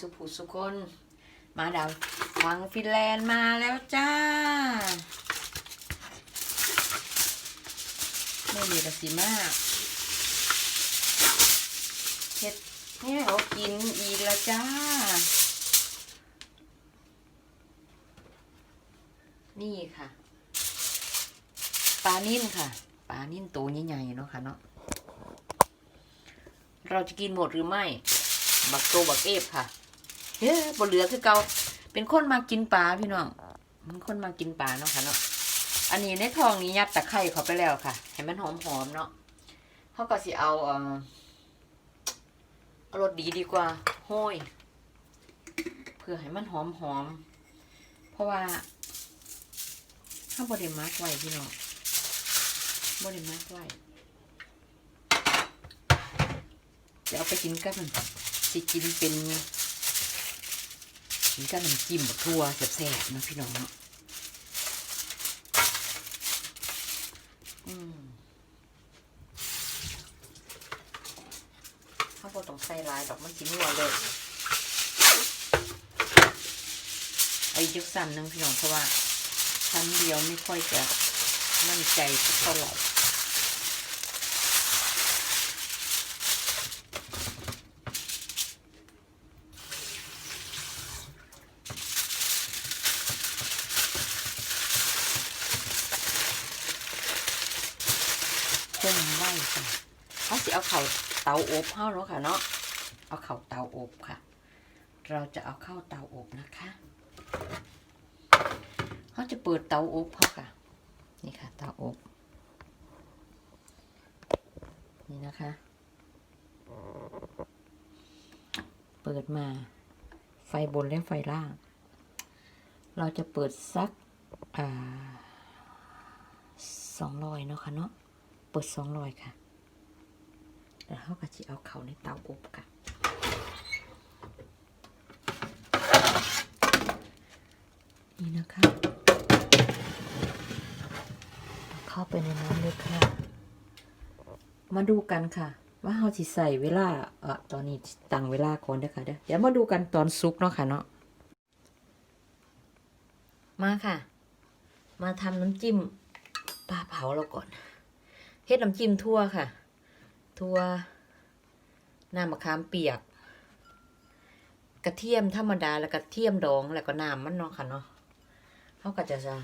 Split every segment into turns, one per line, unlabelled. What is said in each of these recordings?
สุภูสุคน มาดาวฟังฟินแลนด์มาแล้วจ้าไม่มีกระสีมากเฮ็ดให้เขากินอีกแล้วจ้า นี่ค่ะปลานิ่นค่ะปลานิ่นตัวใหญ่ๆเนาะค่ะเนาะเราจะกินหมดหรือไม่ บักโตบักเอฟค่ะ เฮ้ยบนเหลือคือเกาเป็นคนมากินปลาพี่น้องมันคนมากินปลาเนาะค่ะเนาะอันนี้ในทองนี้ยัดตะไคร่เขาไปแล้วค่ะให้มันหอมๆเนาะเขาก็สิเอาเอ่อเอารสดีดีกว่าห้อยเพื่อให้มันหอมๆเพราะว่าถ้าบริมาร์กไว้พี่น้องบริมาร์กไว้จะเอาไปกินกับมันสิกินเป็น นี่กัน้ำจิ้มบักทั่วแซ่บๆนะพี่น้องเนาะข้าวโพดต้องใส่ลายดอกมันกินหัวเลยเอาอีกสั่นหนึงพี่น้องเพราะว่าชั้นเดียวไม่ค่อยจะมั่นใจเท่าไหร่ คงไว้ค่ะเขาสิเอาเข่าเตา อบเข้าเนาะค่ะเนาะเอาเข่าเตาอบค่ะ เราจะเอาเข้าเตาอบนะคะเขาจะเปิดเตาอบเขาค่ะ นี่ค่ะ เตาอบ นี่นะคะ เปิดมา ไฟบนและไฟล่าง เราจะเปิดสักอ่าสองร้อยเนาะค่ะเนาะเปิดสองรอยค่ะ แล้วเขาก็จะเอาเขาในเตาอบค่ะนี่นะคะเเข้าไปในน้ำเลยค่ะ มาดูกันค่ะ ว่าเขาจะใส่เวลาเออตอนนี้ตั้งเวลาก่อนเด้อค่ะเด้อเดี๋ยวมาดูกันตอนซุกเนาะค่ะเนาะมาค่ะ มาทำน้ำจิ้มปลาเผาเราก่อนเฮ็ดน้ำจิ้มทั่วค่ะ ทั่วน้ำมะขามเปียก กระเทียมธรรมดาแล้วกระเทียมดองแล้วก็น้ำมันเนาะค่ะเนาะเขาก็จะจะ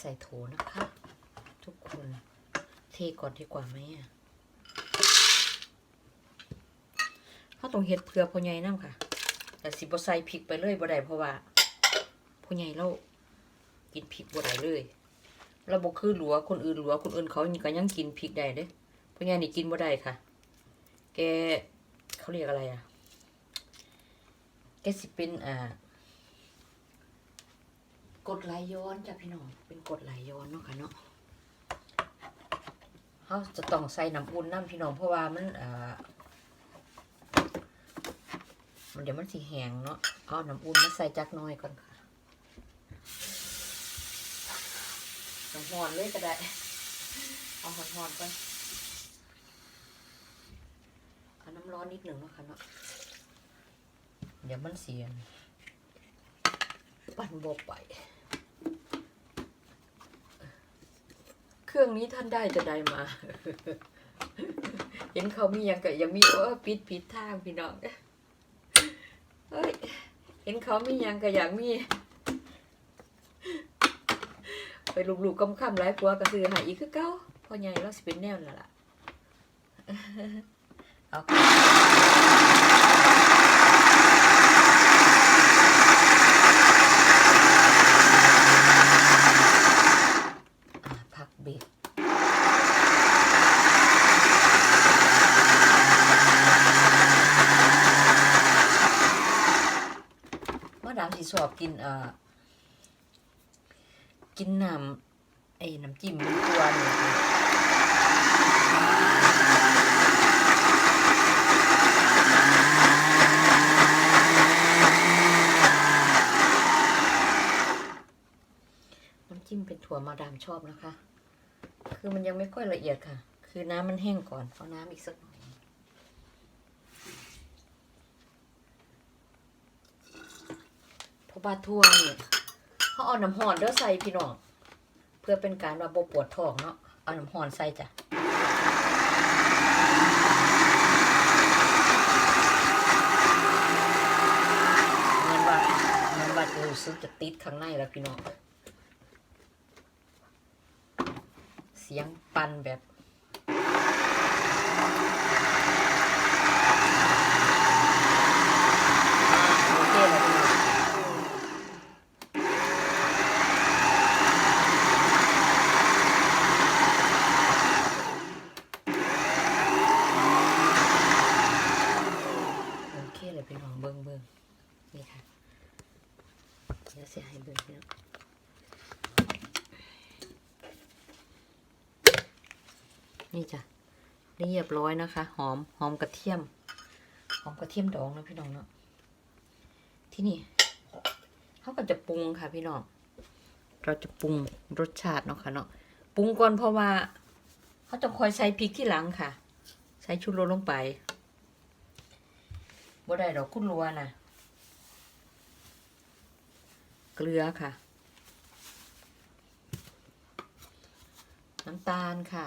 ใส่โถนะคะ ทุกคนเทก่อนดีกว่าไหมอะเขาต้องเฮ็ดเพื่อพ่อใหญ่น้ำค่ะ แต่สิบใส่พริกไปเลยบ่ได้เพราะว่าพ่อใหญ่เรากินพริกบ่ได้เลย ราบ่คือหลัวคนอื่นหลัวคนอื่นเขาก็ยังกินพริกได้เด้เพราะงั้นนี่กินบ่ได้ค่ะ แกเขาเรียกอะไรอะ แกสิเป็นอ่ากดไหลย้อนจ้ะพี่น้องเป็นกดไหลย้อนเนาะค่ะเนาะเขาจะต้องใส่น้ำอุ่นน้ำพี่น้องเพราะว่ามันอ่ามันเดี๋ยวมันสิแห้งเนาะเอาน้ำอุ่นมาใส่จักน้อยก่อนค่ะ น้ำ หอนเลยก็ได้ เอาหอนหอนๆก่อนเอาน้ำร้อนนิดหนึ่งนาะคะเนาะเดี๋ยวมันเสียน ปั่นบกไป เครื่องนี้ท่านได้จะได้มา เห็นเขามียังกะยังมีเออปิดปิดทางพี่น้องเฮ้ย เห็นเขามียังกะอยากมี ไปลูกๆกำคำหลายกว่าก็ซื้อหายอีกคือเก้าพ่อใหญ่เราสิเป็นแนวนั่นล่ะเอาค่ะอ่าพักเบรกมาดามสิชอบกินเอ่อ กินน้ำไอ้น้ำจิ้มมันตัวนี่น้ำจิ้มเป็นถั่วมาดามชอบนะคะ คือมันยังไม่ค่อยละเอียดค่ะ คือคือน้ำมันแห้งก่อน เอาน้ำอีกสักหน่อยเพราะว่าทั่วเนี่ย เขาเอาน้ำห่อนเด้อใส่พี่น้อง เพื่อเป็นการว่าบ่ปวดท้องเนาะ เอาน้ำห่อนใส่จ้ะเหมือนว่าเหมือนว่าจะรู้สึกจะติดข้างในแล้วพี่น้อง เสียงปันแบบอ่าโอเคแล้วพี่น้องโอเคเลยพี่น้องเบิ่งเบิ่งนี่ค่ะเดี๋ยวเสียให้เบิ่งพี่น้อง นี่จ้ะเรียบร้อยนะคะ หอมหอมกระเทียม หอมกระเทียมดองนะพี่น้องเนาะที่นี่เขาก็จะปรุงค่ะพี่น้องเราจะปรุงรสชาติเนาะค่ะเนาะปรุงก่อนเพราะว่าเขาจะคอยใส่พริกที่หลังค่ะ ใส่ชูรลงไปบ่ได้ดอกคุณรัวนะเกลือค่ะ น้ำตาลค่ะ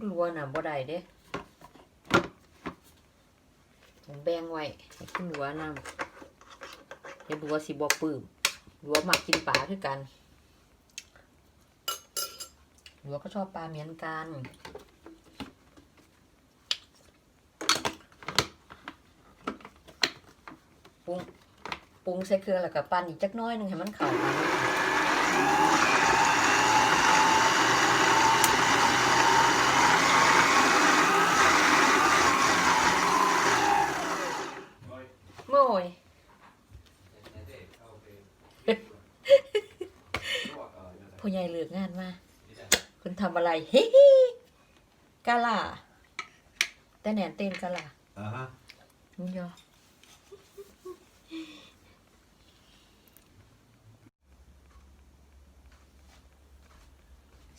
คุณรัวน่ะบ่ได้เด้ต้องแบ่งไว้ให้คุณรัวนำเดี๋ยวรัวสิบ่ปลื้มรัวมักกินปลาคือกันรัวก็ชอบปลาเหมือนกันปรุงปรุงใส่เครื่องแล้วก็ปั้นอีกจักน้อยหนึงให้มันเข้ากัน โง่ยผู้ใหญ่เลือกงานมาคุณทำ อะไรเฮ้ฮิกาลาแต่แหนนเต้นกาลา
Aha.
นี่ยอ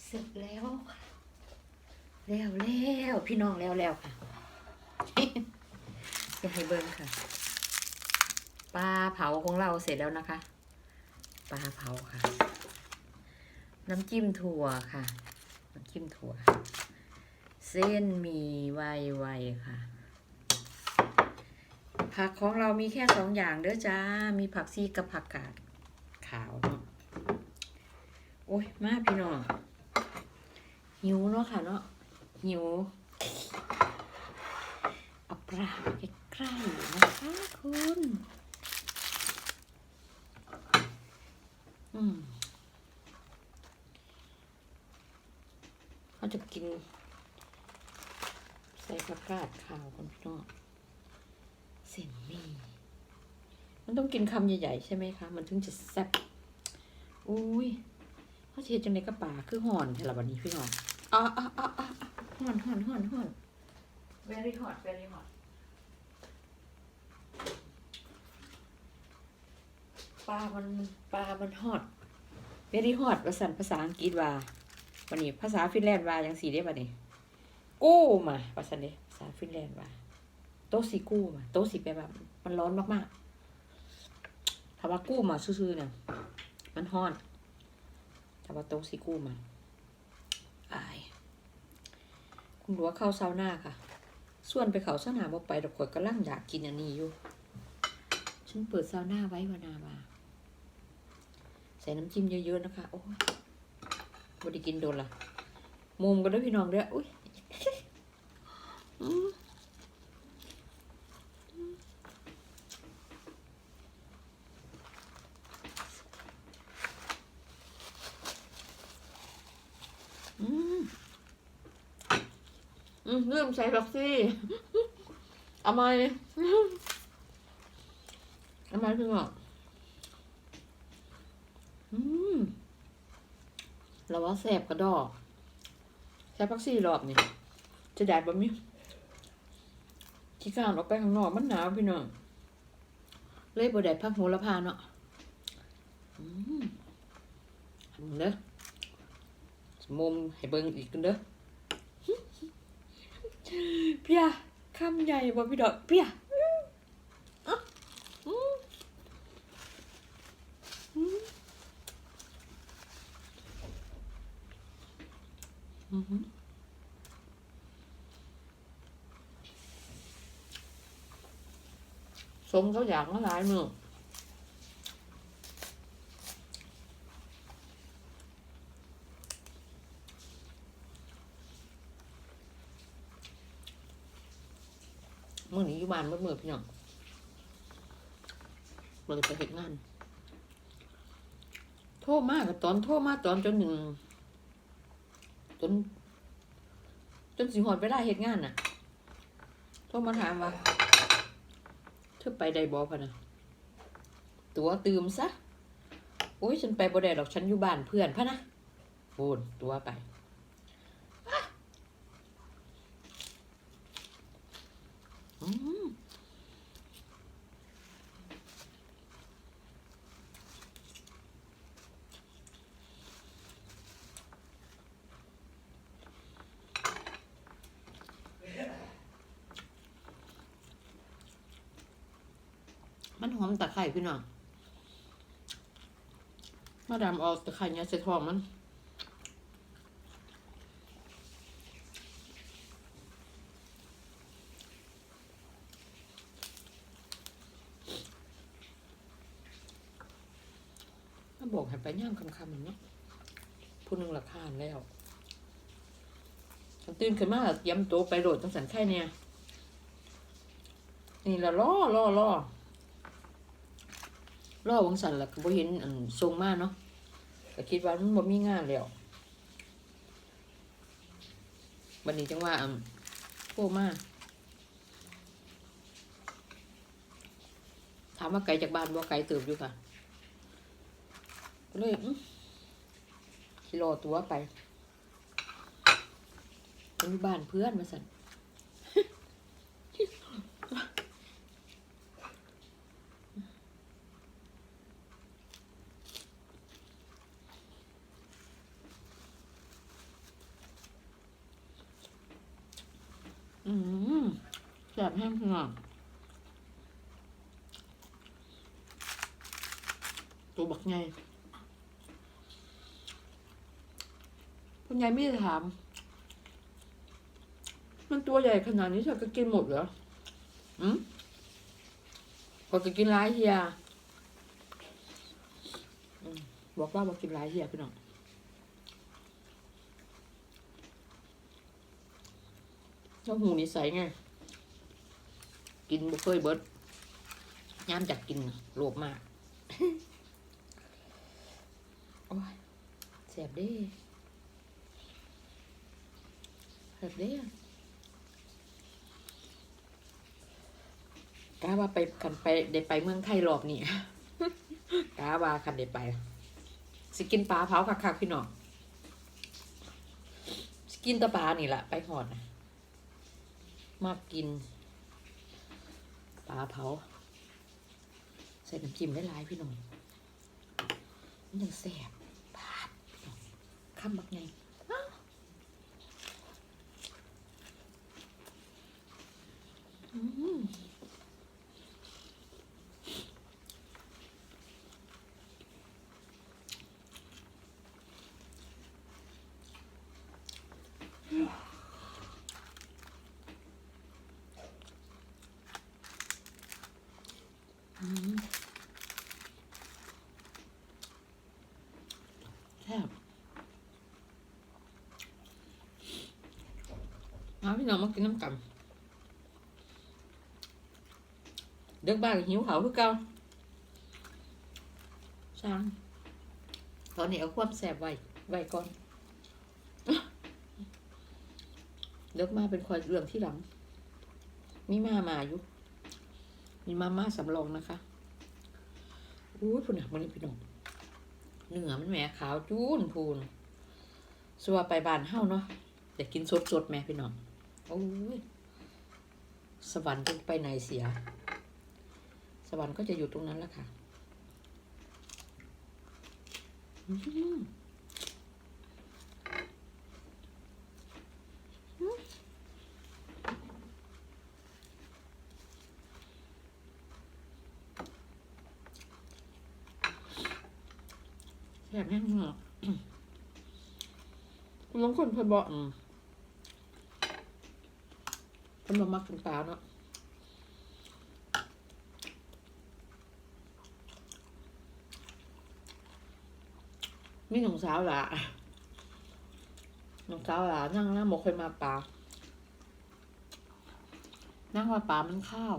เสร็จแล้วค่ะแล้วแล้วพี่น้องแล้วแล้วค่ะ จะให้เบิ้งค่ะ ปลาเผาของเราเสร็จแล้วนะคะ ปลาเผาค่ะ น้ำจิ้มถั่วค่ะ จิ้มถั่ว เส้นมีไวไวๆค่ะ ผักของเรามีแค่สองอย่างเด้อจ้า มีผักซีกับผักกาดขาวเนาะโอ้ย มาพี่น้อง หิวเนาะค่ะเนาะ หิว เอาปลาใกล้ๆนะคะคุณ อืมเขาจะ กิน ใส่ผักกาดขาวคนพี่น้องเส้นหมี่มันต้องกินคำใหญ่ๆ ใช่ไหมคะ มันถึงจะแซ่บอุ้ยเขาเชียจังในกระป่าคือห่อนใช่หรอวันนี้พี่น้องอะอะอะอะอะห่อนห่อนห่อนห่อน very hot very hot ปลามันปลามันฮอต very hot ภาษาภาษาอังกฤษว่า วันนี้ภาษาฟินแลนด์ว่าจังสี่ได้ป่ะนี่กู้มาภาษาเนี้ภาษาฟินแลนด์ว่าโต๊ะสีกู้มาโต๊ะสีแปลแบบมันร้อนมากๆถ้าว่ากู้มาซื่อๆเนี่ยมันฮ้อนถ้าว่าโต๊ะสีกู้มาอายคุณรู้ว่าเข้าเซาวน่าค่ะ ส่วนไปเขาซาวน่าบ่ไปดอกขวดก็ลังอยากกินอันนี้อยู่ฉันเปิดเซาวน่าไว้วานามาใส่น้ำจิ้มเยอะๆนะคะ โอ้ย บได้กินโดนละมุมกันด้วยพี่น้องเด้ออุ้ยอืมอืมอืมลืมใส่บักซี่เอามาเอามาพี่บอกอืม เราว่าแสบกระดอกใส่บักซี่รอบนี่จะได้บ่มีขี้การออกไปข้างนอกมันหนาวพี่น้องเลยบ่ได้พักโหระพาเนาะอืมเด้อมุมให้เบิ่งอีกกันเด้อเพียคำใหญ่บ่พี่ดอกเพียอะอืมอืมอือหือ สมเขาอยากมาหลายมือมื่อนี้อยู่บ้านเมื่อเมื่อพี่น้องเราจะไปเห็นงาน โทษมากกับตอนโทษมากตอนจนหนึ่ง จน จนสิหอดไปได้เหตุงานน่ะ โทรมาถามว่าเธอไปใดบอพะนะตัวตืมซะ โอ้ยฉันไปบ่ได้หรอกฉันอยู่บ้านเพื่อนพะนะโอนตัวไปอะอืม มันหอมตะไคร่พี่น้องมาดามเอาตะไคร่เนี่ยใส่ทองมันถ้าบอกให้ไปย่ามคำคำๆเนาะผู้หนึ่งราคานแล้วตื่นขึ้นมาเตรียมโตวไปโหลดจังสันไข่เนี่ย นี่ละล่อล่อล่อ ล่อวังสันละก็บ่เห็นอันทรงมาเนาะก็คิดว่ามันบ่มีงานแล้วบันนี้จังว่าอันโทรมาถามว่าไกลจากบ้านบ่ไกลเติบอยู่ค่ะก็เลยอื้อสิรอตัวไปไปอยู่บ้านเพื่อนมาสั่น อืมแซ่บแห้งพี่น้องตัวบัก ไง คุณยายไม่ได้ถาม มันตัวใหญ่ขนาดนี้เธอก็กินหมดเหรออืมก็จะกินร้ายเฮียอบอกว่าบอกกินร้ายเฮียพี่น้องเจ้าหูนิสัยไง กินบุเคยเบิร์ดย่ามจากกินโลภมาก โอ้ยแสบด้แสบด้กาว่าไปกันไปได้ไปเมืองไทยรอบนี้กาว่าคันได้ไป สิกินปลาเผาคักๆพี่น้องสกินตะปลานี่แหละไปหอดนะมากกินปลาเผา ใส่น้ำจิ้มได้หลายพี่น้องมันยังแสบ คำบักไงอ้าวอืมอืมแซ่บ มาพี่น้องมากินน้ำกันเด็กบ้านหิวเขาคือเก่าช่างตอนนี้เอาความแสบไว้ไว้ก่อนเลิกมาเป็นคอยเรื่องที่หลังมีมามาอยู่มีมาม่าสำรองนะคะอู้ยพูนหักมันนี่พี่น้องเนื้อมันแหมขาวจูนพูนสัวไปบ้านเฮาเนาะแต่กินสดสดๆแม่พี่น้อง สวรรค์ไปไหนเสีย สวรรค์ก็จะอยู่ตรงนั้นแล้วค่ะ
แบบนี้เหรอคุณลงคนเพิ่นบอก
ม
เพิ่นบ่มักกินปลาเนาะมีหนุ่มสาวหล่ะหนุ่มสาวหล่ะนั่งนั่งบ่เคยมาปลานั่งว่าปลามันข้าว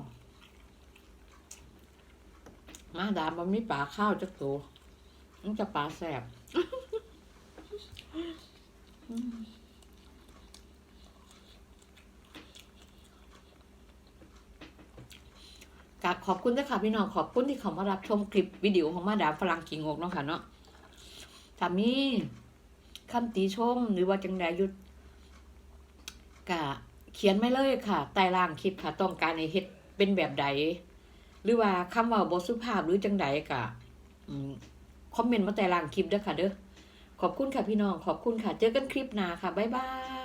มาดามมันมีปลาข้าวจักตัวมันจะปลาแสบกั ขอบคุณด้วยค่ะพี่น้องขอบคุณที่เขามารับชมคลิปวิดีโอของมาดามฝรั่งกิงงกเนาะค่ะเนาะถ้ามีคำติชมหรือว่าจังใดยุดกะเขียนไม่เลยค่ะใต้ล่างคลิปค่ะ ต้องการในเฮ็ดเป็นแบบใด หรือว่าคำว่าบสุภาพหรือจังใดกะคอมเมนต์มาใต้ล่างคลิปเด้อค่ะเด้อขอบคุณค่ะพี่น้องขอบคุณค่ะ เจอกันคลิปหน้าค่ะบ๊ายบาย